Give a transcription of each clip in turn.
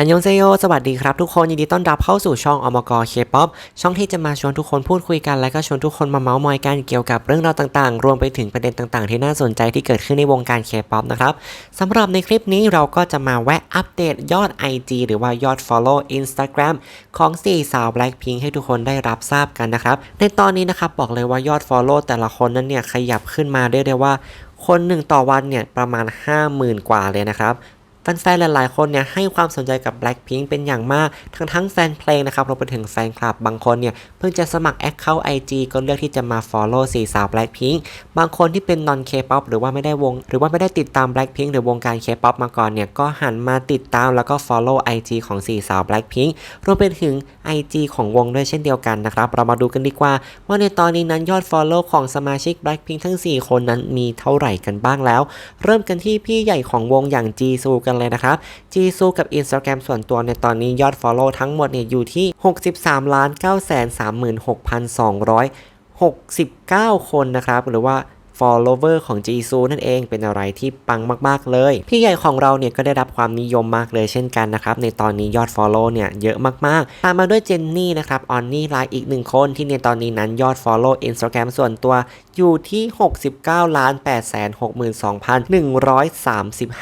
อันยองเซโยสวัสดีครับทุกคน ยินดีต้อนรับเข้าสู่ช่องอมกเคป๊อปช่องที่จะมาชวนทุกคนพูดคุยกัน และก็ชวนทุกคนมาเมาส์มอยกันเกี่ยวกับเรื่องราวต่างๆ รวมไปถึงประเด็นต่างๆ ที่น่าสนใจที่เกิดขึ้นในวงการเคป๊อปนะครับสำหรับในคลิปนี้เราก็จะมาแวะอัปเดตยอด IG หรือว่ายอด Follow Instagram ของ 4 สาว Blackpink ให้ทุกคนได้รับทราบกันนะครับ ในตอนนี้นะครับบอกเลยว่ายอด Follow แต่ละคนนั้นเนี่ยขยับขึ้นมาเรียกได้ว่าคนหนึ่งต่อวันเนี่ยประมาณ 50,000 กว่าเลยนะครับ แฟนๆ หลายๆ คนเนี่ยให้ความสนใจกับ Blackpink เป็นอย่างมาก ทั้งทั้งแฟนเพลงนะครับรวมไปถึงแฟนคลับบางคนเนี่ยเพิ่งจะสมัคร Account IG ก็เลือกที่จะมา Follow สี่สาว Blackpink บางคนที่เป็น non K-pop หรือว่าไม่ได้วง หรือว่าไม่ได้ติดตาม Blackpink หรือวงการ K-pop มาก่อนเนี่ยก็หันมาติดตามแล้วก็ Follow IG ของสี่สาว Blackpink รวมไปถึง IG ของวงด้วยเช่นเดียวกันนะครับเรามาดูกันดีกว่า ว่าในตอนนี้นั้นยอด Follow ของสมาชิก Blackpink ทั้ง 4 คนนั้นมีเท่าไหร่กันบ้างแล้ว เริ่มกันที่พี่ใหญ่ของวงอย่าง Jisoo กันเลยนะครับจีซูกับ Instagram ส่วนตัวในตอนนี้ยอด Follow ทั้งหมดเนี่ยอยู่ที่ 63ล้าน9 3 6 269 คนนะครับ หรือว่า follower ของ Jisoo นั่นเองเป็นอะไรที่ปังมากๆเลย พี่ใหญ่ของเราเนี่ยก็ได้รับความนิยมมากเลยเช่นกันนะครับ ในตอนนี้ยอด follow เนี่ยเยอะมากๆ ตามมาด้วยเจนนี่นะครับออนนี่ไลน์อีกหนึ่งคนที่ในตอนนี้นั้นยอด follow Instagram ส่วนตัวอยู่ที่ 69ล้าน8 6 2 1 3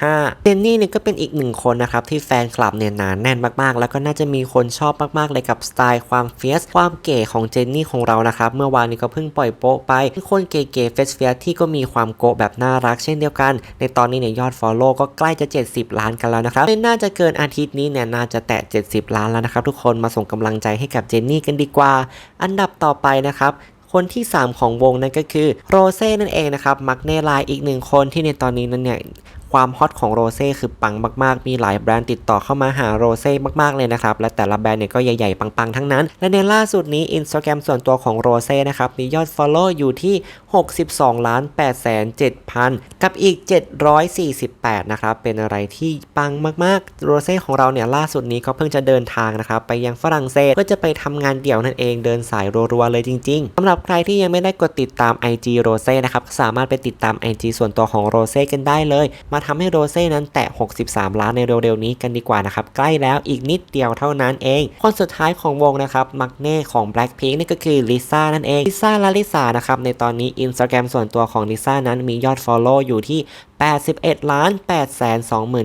5 เจนนี่เนี่ยก็เป็นอีกหนึ่งคนนะครับ ที่แฟนคลับเนี่ยหนานแน่นมากๆ แล้วก็น่าจะมีคนชอบมากๆ เลยกับสไตล์ความเฟียสความเก๋ของเจนนี่ของเรานะครับ เมื่อวานนี้ก็เพิ่งปล่อยโป๊ะไปคนเก๋ๆเฟสเฟียที่ก็มีความโกะแบบน่ารักเช่นเดียวกัน ในตอนนี้เนี่ยยอด Follow ก็ใกล้จะ 70 ล้านกันแล้วนะครับน่าจะเกินอาทิตย์นี้เนี่ยน่าจะแตะ 70 ล้านแล้วนะครับทุกคนมาส่งกำลังใจให้กับเจนนี่กันดีกว่า อันดับต่อไปนะครับคนที่ 3 ของวงนั่นก็คือโรเซ่นั่นเองนะครับ มักเนลายอีกหนึ่งคนที่ในตอนนี้นั้นเนี่ย ความฮอตของโรเซ่คือปังมาก ๆ มีหลายแบรนด์ติดต่อเข้ามาหาโรเซ่มาก ๆ เลยนะครับ และแต่ละแบรนด์เนี่ยก็ใหญ่ ๆ ปัง ๆ ทั้งนั้น และในล่าสุดนี้ Instagram ส่วนตัวของโรเซ่นะครับ มียอด Follow อยู่ที่ 62ล้าน8แสน7พันกับอีก 748 นะครับ เป็นอะไรที่ปังมาก ๆ โรเซ่ของเราเนี่ยล่าสุดนี้ก็เพิ่งจะเดินทางนะครับ ไปยังฝรั่งเศสเพื่อจะไปทำงานเดี่ยวนั่นเองเดินสายรัวๆเลยจริง ๆสำหรับใครที่ยังไม่ได้กดติดตาม IG โรเซ่นะครับสามารถไปติดตาม IG ส่วนตัวของโรเซ่กันได้เลยมาทำให้โรเซ่นั้นแตะ 63 ล้านในเร็วๆนี้กันดีกว่านะครับ ใกล้แล้วอีกนิดเดียวเท่านั้นเอง คนสุดท้ายของวงนะครับ มักเน่ของ Blackpink นี่ก็คือลิซ่านั่นเองลิซ่าและลิซ่านะครับ ในตอนนี้อินสตาแกรมส่วนตัวของลิซ่านั้นมียอด Follow อยู่ที่ 81ล้าน8แสน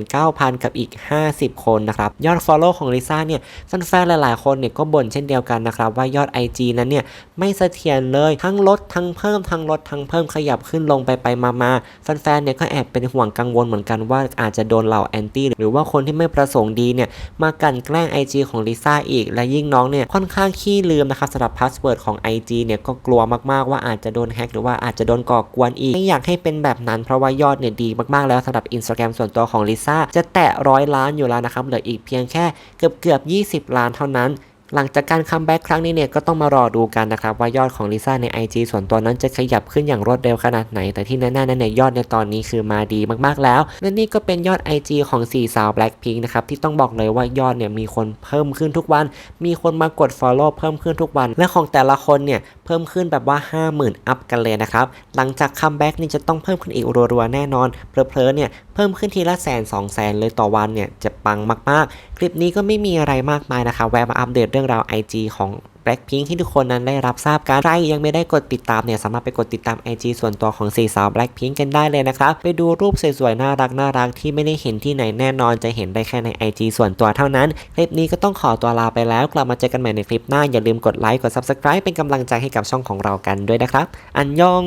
29,000 กับอีก 50 คนนะครับ ยอด Follow ของลิซ่าเนี่ยแฟนๆหลายๆ คนเนี่ยก็บ่นเช่นเดียวกันนะครับ ว่ายอด IG นั้นเนี่ยไม่เสถียรเลยทั้งลดทั้งเพิ่มทั้งลดทั้งเพิ่มขยับขึ้นลงไปไปมามาแฟนๆเนี่ยก็แอบเป็นห่วงกังวลเหมือนกันว่าอาจจะโดนเหล่าแอนตี้หรือว่าคนที่ไม่ประสงค์ดีเนี่ยมากั่นแกล้ง IG ของลิซ่าอีก และยิ่งน้องเนี่ยค่อนข้างขี้ลืมนะครับสำหรับพาสเวิร์ดของ IG เนี่ยก็กลัวมากๆว่าอาจจะโดนแฮ็กหรือว่าอาจจะโดนก่อกวนอีกไม่อยากให้เป็นแบบนั้นเพราะว่ายอดเนี่ยดีมากๆแล้วสำหรับ Instagram ส่วนตัวของลิซ่าจะแตะร้อยล้านอยู่แล้วนะครับเหลืออีกเพียงแค่เกือบเกือบ 20 ล้านเท่านั้น หลังจากการคัมแบ็กครั้งนี้เนี่ยก็ต้องมารอดูกันนะครับว่ายอดของลิซ่าใน IG ส่วนตัวนั้นจะขยับขึ้นอย่างรวดเร็วขนาดไหน แต่ที่แน่ๆนั้นเนี่ยยอดในตอนนี้คือมาดีมากๆแล้วและนี่ก็เป็นยอด IG ของ 4 สาว Blackpink นะครับที่ต้องบอกเลยว่ายอดเนี่ยมีคนเพิ่มขึ้นทุกวัน มีคนมากด Follow เพิ่มขึ้นทุกวัน และของแต่ละคนเนี่ยเพิ่มขึ้นแบบว่า 50,000 อัพกันเลยนะครับหลังจากคัมแบ็กนี่จะต้องเพิ่มขึ้นอีกรัวๆแน่นอนเพลอๆเนี่ยเพิ่มขึ้นทีละแสนสองแสนเลยต่อวันเนี่ยจะปังมากๆ คลิปนี้ก็ไม่มีอะไรมากมายนะคะแวะมาอัปเดตเรื่องราว IG ของ Blackpink ที่ทุกคนนั้นได้รับทราบกันใครยังไม่ได้กดติดตามเนี่ยสามารถไปกดติดตาม IG ส่วนตัวของสี่สาว Blackpink กันได้เลยนะครับ ไปดูรูปสวยๆ น่ารักน่ารักที่ไม่ได้เห็นที่ไหนแน่นอนจะเห็นได้แค่ใน IG ส่วนตัวเท่านั้น คลิปนี้ก็ต้องขอตัวลาไปแล้ว กลับมาเจอกันใหม่ในคลิปหน้าอย่าลืมกดไลค์กด Subscribe เป็นกำลังใจให้กับช่องของเรากันด้วยนะครับ อันยอง